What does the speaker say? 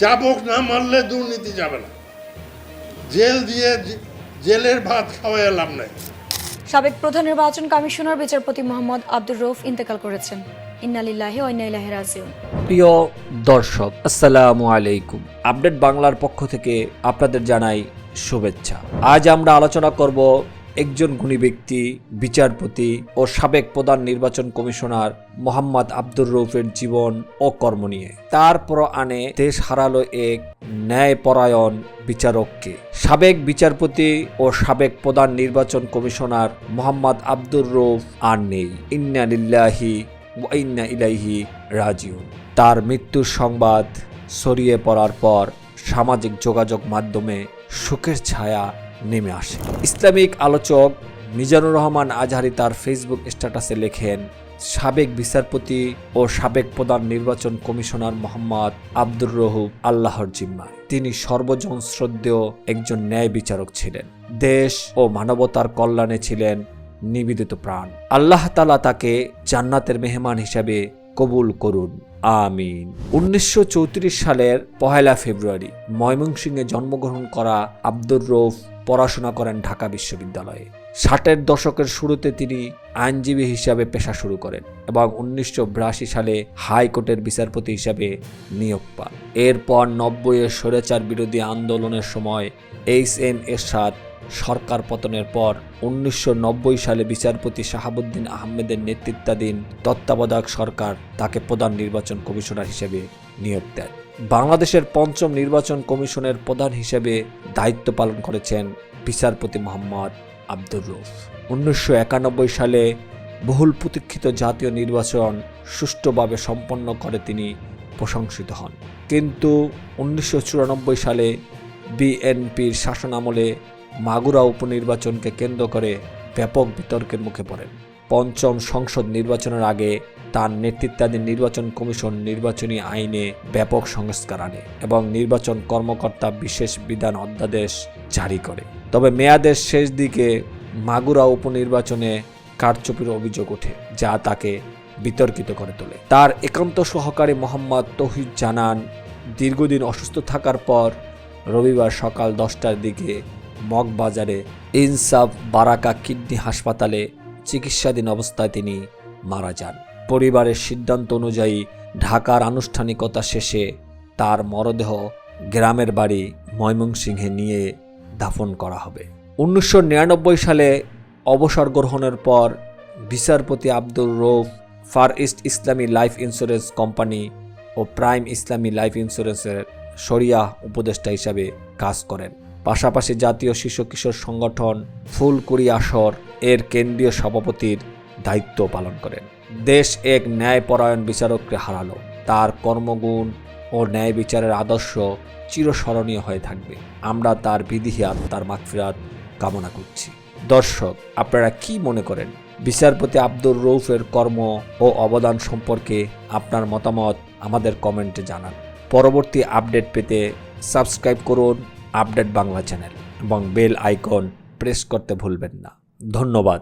চাবক না মারলে দুর্নীতি যাবে না। জেল দিয়ে জেলের ভাত খাওয়াই লাভ নাই। সাবেক প্রধান নির্বাচন কমিশনার বিচারপতি মোহাম্মদ আব্দুর রৌফ ইন্তেকাল করেছেন। ইন্নালিল্লাহি ও ইন্না ইলাইহি রাজিউন। প্রিয় দর্শক আসসালামু আলাইকুম। আপডেট বাংলার পক্ষ থেকে আপনাদের জানাই শুভেচ্ছা। আজ আমরা আলোচনা করব একজন গুণী ব্যক্তি, বিচারপতি ও সাবেক প্রধান নির্বাচন কমিশনার মোহাম্মদ আব্দুর রৌফের জীবন ও কর্ম নিয়ে। তারপর আনে দেশ হারালো এক ন্যায়পরায়ণ বিচারককে। সাবেক বিচারপতি ও সাবেক প্রধান নির্বাচন কমিশনার মোহাম্মদ আব্দুর রৌফ আর নেই। ইন্না লিল্লাহি ওয়াইন্না ইলাইহি রাজিউন। তার মৃত্যুর সংবাদ ছড়িয়ে পড়ার পর সামাজিক যোগাযোগ মাধ্যমে শোকের ছায়া নেমে আসে। ইসলামিক আলোচক মিজানুর রহমান আজহারি তার ফেসবুক স্ট্যাটাসে লেখেন, সাবেক বিচারপতি ও সাবেক প্রধান নির্বাচন কমিশনার মোহাম্মদ আব্দুর রহুব আল্লাহর জিম্মায়। তিনি সর্বজন শ্রদ্ধেয় একজন ন্যায় বিচারক ছিলেন। দেশ ও মানবতার কল্যাণে ছিলেন নিবেদিত প্রাণ। আল্লাহ তালা তাকে জান্নাতের মেহমান হিসাবে কবুল করুন। আমিন। উনিশশো চৌত্রিশ সালের পহেলা ফেব্রুয়ারি ময়মনসিংহে জন্মগ্রহণ করা আব্দুর রৌফ পড়াশোনা করেন ঢাকা বিশ্ববিদ্যালয়ে। ষাটের দশকের শুরুতে তিনি আইনজীবী হিসাবে পেশা শুরু করেন এবং উনিশশো বিরাশি সালে হাইকোর্টের বিচারপতি হিসাবে নিয়োগ পান। এরপর নব্বইয়ের স্বৈরাচার বিরোধী আন্দোলনের সময় এইচ এম এরশাদ সরকার পতনের পর উনিশশো নব্বই সালে বিচারপতি শাহাবুদ্দিন আহমেদের নেতৃত্বাধীন তত্ত্বাবধায়ক সরকার তাকে প্রধান নির্বাচন কমিশনার হিসেবে নিয়োগ দেন বাংলাদেশের পঞ্চম নির্বাচন কমিশনের প্রধান হিসেবে দায়িত্ব পালন করেছেন বিচারপতি মোহাম্মদ আব্দুর রুফ উনিশশো একানব্বই সালে বহুল প্রতীক্ষিত জাতীয় নির্বাচন সুষ্ঠুভাবে সম্পন্ন করে তিনি প্রশংসিত হন। কিন্তু উনিশশো চুরানব্বই সালে বিএনপির শাসনামলে মাগুরা উপনির্বাচনকে কেন্দ্র করে ব্যাপক বিতর্কের মুখে পড়েন। পঞ্চম সংসদ নির্বাচনের আগে তার নেতৃত্বাধীন নির্বাচন কমিশন নির্বাচনী আইনে ব্যাপক সংস্কার আনে এবং নির্বাচন কর্মকর্তা বিশেষ বিধান অধ্যাদেশ জারি করে। তবে মেয়াদের শেষ দিকে মাগুরা উপনির্বাচনে কারচুপির অভিযোগ ওঠে, যা তাকে বিতর্কিত করে তোলে। তার একান্ত সহকারী মোহাম্মদ তৌহিদ জানান, দীর্ঘদিন অসুস্থ থাকার পর রবিবার সকাল দশটার দিকে মগবাজারে ইনসাফ বারাকা কিডনি হাসপাতালে চিকিৎসাধীন অবস্থায় তিনি মারা যান। পরিবারের সিদ্ধান্ত অনুযায়ী ঢাকার আনুষ্ঠানিকতা শেষে তার মরদেহ গ্রামের বাড়ি ময়মনসিংহে নিয়ে দাফন করা হবে। উনিশশো নিরানব্বই সালে অবসর গ্রহণের পর বিচারপতি Abdur Rauf far east Islami life insurance company ও প্রাইম ইসলামী লাইফ ইন্স্যুরেন্সের শরিয়া উপদেষ্টা হিসাবে কাজ করেন। পাশাপাশি জাতীয় শিশু কিশোর সংগঠন ফুলকুড়ি আসর এর কেন্দ্রীয় সভাপতির দায়িত্ব পালন করেন। দেশ এক ন্যায়পরায়ণ বিচারককে হারালো। তার কর্মগুণ ও ন্যায় বিচারের আদর্শ চিরস্মরণীয় হয়ে থাকবে। আমরা তার বিধিহাত তার মাগফিরাত কামনা করছি। দর্শক, আপনারা কি মনে করেন? বিচারপতি আব্দুর রৌফের কর্ম ও অবদান সম্পর্কে আপনার মতামত আমাদের কমেন্টে জানান। পরবর্তী আপডেট পেতে সাবস্ক্রাইব করুন। আপডেট বাংলা চ্যানেল এবং বেল আইকন প্রেস করতে ভুলবেন না। ধন্যবাদ।